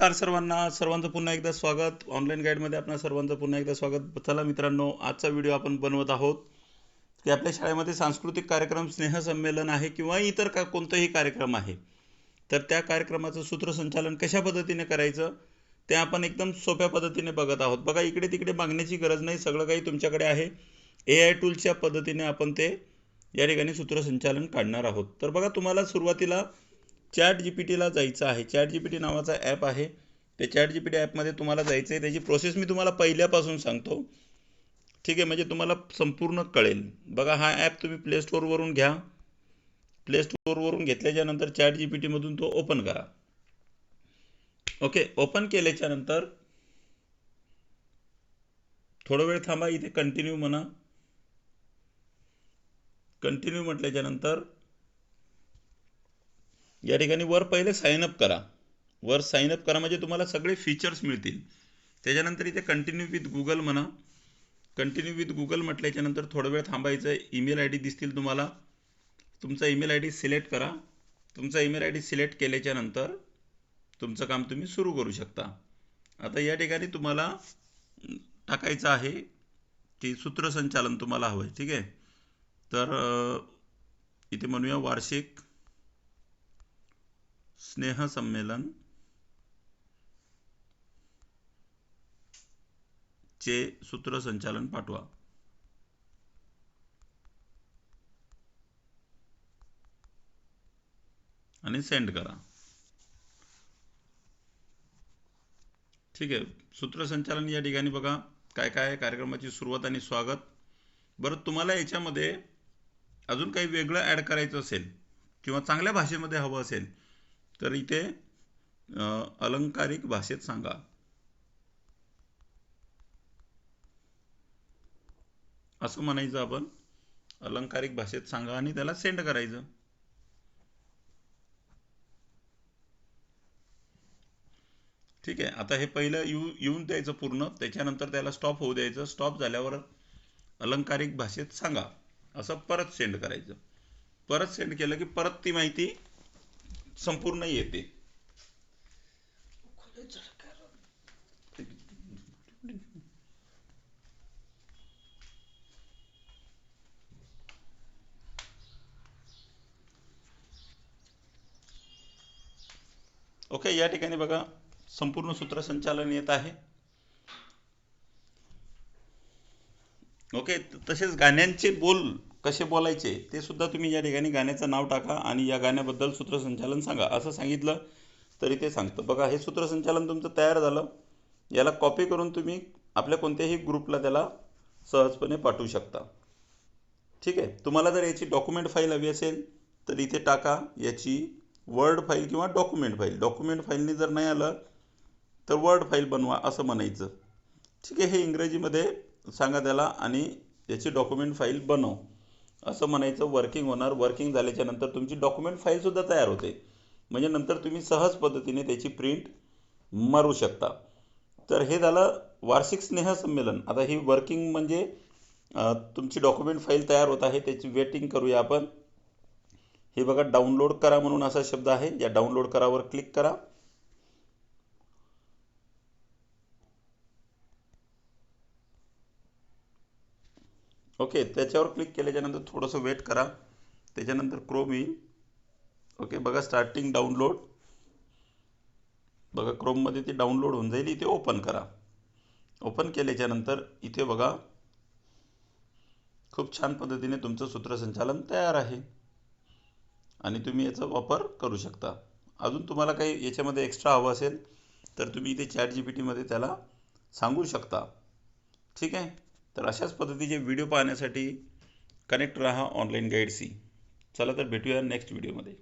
नमस्कार सर्वांना. सर्वांचं पुन्हा एकदा स्वागत. ऑनलाईन गाईडमध्ये आपल्या सर्वांचं पुन्हा एकदा स्वागत. चला मित्रांनो आजचा व्हिडिओ आपण बनवत आहोत. की आपल्या शाळेमध्ये सांस्कृतिक कार्यक्रम स्नेहसंमेलन आहे किंवा इतर का कोणताही कार्यक्रम आहे. तर त्या कार्यक्रमाचं सूत्रसंचालन कशा पद्धतीने करायचं ते आपण एकदम सोप्या पद्धतीने बघत आहोत. बघा इकडे तिकडे मागण्याची गरज नाही. सगळं काही तुमच्याकडे आहे. ए आय टूलच्या पद्धतीने आपण ते या ठिकाणी सूत्रसंचालन काढणार आहोत. तर बघा तुम्हाला सुरुवातीला चॅट जी पी टीला जायचं आहे. चॅट जी पी टी नावाचा ॲप आहे. ते चॅट जी पी टी ॲपमध्ये तुम्हाला जायचं आहे. त्याची प्रोसेस मी तुम्हाला पहिल्यापासून सांगतो. ठीक आहे? म्हणजे तुम्हाला संपूर्ण कळेल. बघा हा ॲप तुम्ही प्ले स्टोअरवरून घ्या. प्ले स्टोअरवरून घेतल्याच्यानंतर चॅट जी पी टीमधून तो ओपन करा. ओके? ओपन केल्याच्यानंतर थोडा वेळ थांबा इथे कंटिन्यू म्हणा. कंटिन्यू म्हटल्याच्यानंतर या ठिकाणी वर पहिले साइन अप करा. वर साइन अप करा म्हणजे तुम्हाला सगळे फीचर्स मिळतील. त्याच्यानंतर इथे कंटिन्यू विथ गुगल म्हणा. कंटिन्यू विथ गुगल म्हटल्याच्यानंतर थोडा वेळ थांबायचं. ईमेल आय डी दिसतील तुम्हाला. तुमचा ईमेल आय डी सिलेक्ट करा. तुमचा ईमेल आय डी सिलेक्ट केल्याच्यानंतर तुमचं काम तुम्ही सुरू करू शकता. आता या ठिकाणी तुम्हाला टाकायचं आहे की सूत्रसंचालन तुम्हाला हवं आहे ठीक आहे? तर इथे म्हणूया वार्षिक स्नेहसंमेलन चे सूत्रसंचालन पाठवा. आणि सेंड करा. ठीक आहे. सूत्रसंचालन या ठिकाणी बघा. काय काय कार्यक्रमाची सुरुवात आणि स्वागत. बरं तुम्हाला याच्यामध्ये अजून काही वेगळं ॲड करायचं असेल किंवा चांगल्या भाषेमध्ये हवं असेल तर इथे अलंकारिक भाषेत सांगा. असं म्हणायचं आपण अलंकारिक भाषेत सांगा आणि त्याला सेंड करायचं. ठीक आहे आता हे पहिलं येऊ येऊन द्यायचं पूर्ण त्याच्यानंतर त्याला स्टॉप होऊ द्यायचं स्टॉप झाल्यावर अलंकारिक भाषेत सांगा. असं परत सेंड करायचं. परत सेंड केलं की परत ती माहिती संपूर्ण येते. ओके या ठिकाणी बघा संपूर्ण सूत्रसंचालन येत आहे. ओके तसेच गाण्यांचे बोल कसे बोलायचे ते सुद्धा तुम्ही या ठिकाणी गाण्याचं नाव टाका आणि या गाण्याबद्दल सूत्रसंचालन सांगा. असं सांगितलं तरी ते सांगतं. बघा हे सूत्रसंचालन तुमचं तयार झालं. याला कॉपी करून तुम्ही आपल्या कोणत्याही ग्रुपला त्याला सहजपणे पाठवू शकता. ठीक आहे? तुम्हाला जर याची डॉक्युमेंट फाईल हवी असेल तर इथे टाका. याची वर्ड फाईल किंवा डॉक्युमेंट फाईल डॉक्युमेंट फाईलनी जर नाही आलं तर वर्ड फाईल बनवा असं म्हणायचं. ठीक आहे? हे इंग्रजीमध्ये सांगा त्याला आणि याची डॉक्युमेंट फाईल बनव. असं म्हणायचं वर्किंग होणार वर्किंग झाल्याच्यानंतर तुमची डॉक्युमेंट फाईलसुद्धा तयार होते. म्हणजे नंतर तुम्ही सहज पद्धतीने त्याची प्रिंट मारू शकता. तर हे झालं वार्षिक स्नेहसंमेलन आता ही वर्किंग म्हणजे तुमची डॉक्युमेंट फाईल तयार होत आहे त्याची वेटिंग करूया आपण. हे बघा डाउनलोड करा म्हणून असा शब्द आहे. या डाउनलोड करावर क्लिक करा. ओके त्याच्यावर क्लिक केल्याच्यानंतर थोडंसं वेट करा. त्याच्यानंतर क्रोम येईल. ओके बघा स्टार्टिंग डाउनलोड बघा क्रोममध्ये ते डाउनलोड होऊन जाईल. इथे ओपन करा. ओपन केल्याच्यानंतर इथे बघा खूप छान पद्धतीने तुमचं सूत्रसंचालन तयार आहे. आणि तुम्ही याचा वापर करू शकता. अजून तुम्हाला काही याच्यामध्ये एक्स्ट्रा हवं असेल तर तुम्ही इथे चॅट जी पी टीमध्ये त्याला सांगू शकता. ठीक आहे? तर अशाच पद्धतीचे व्हिडिओ पाहण्यासाठी कनेक्ट रहा ऑनलाईन गाईडशी चला तर भेटूया नेक्स्ट व्हिडिओमध्ये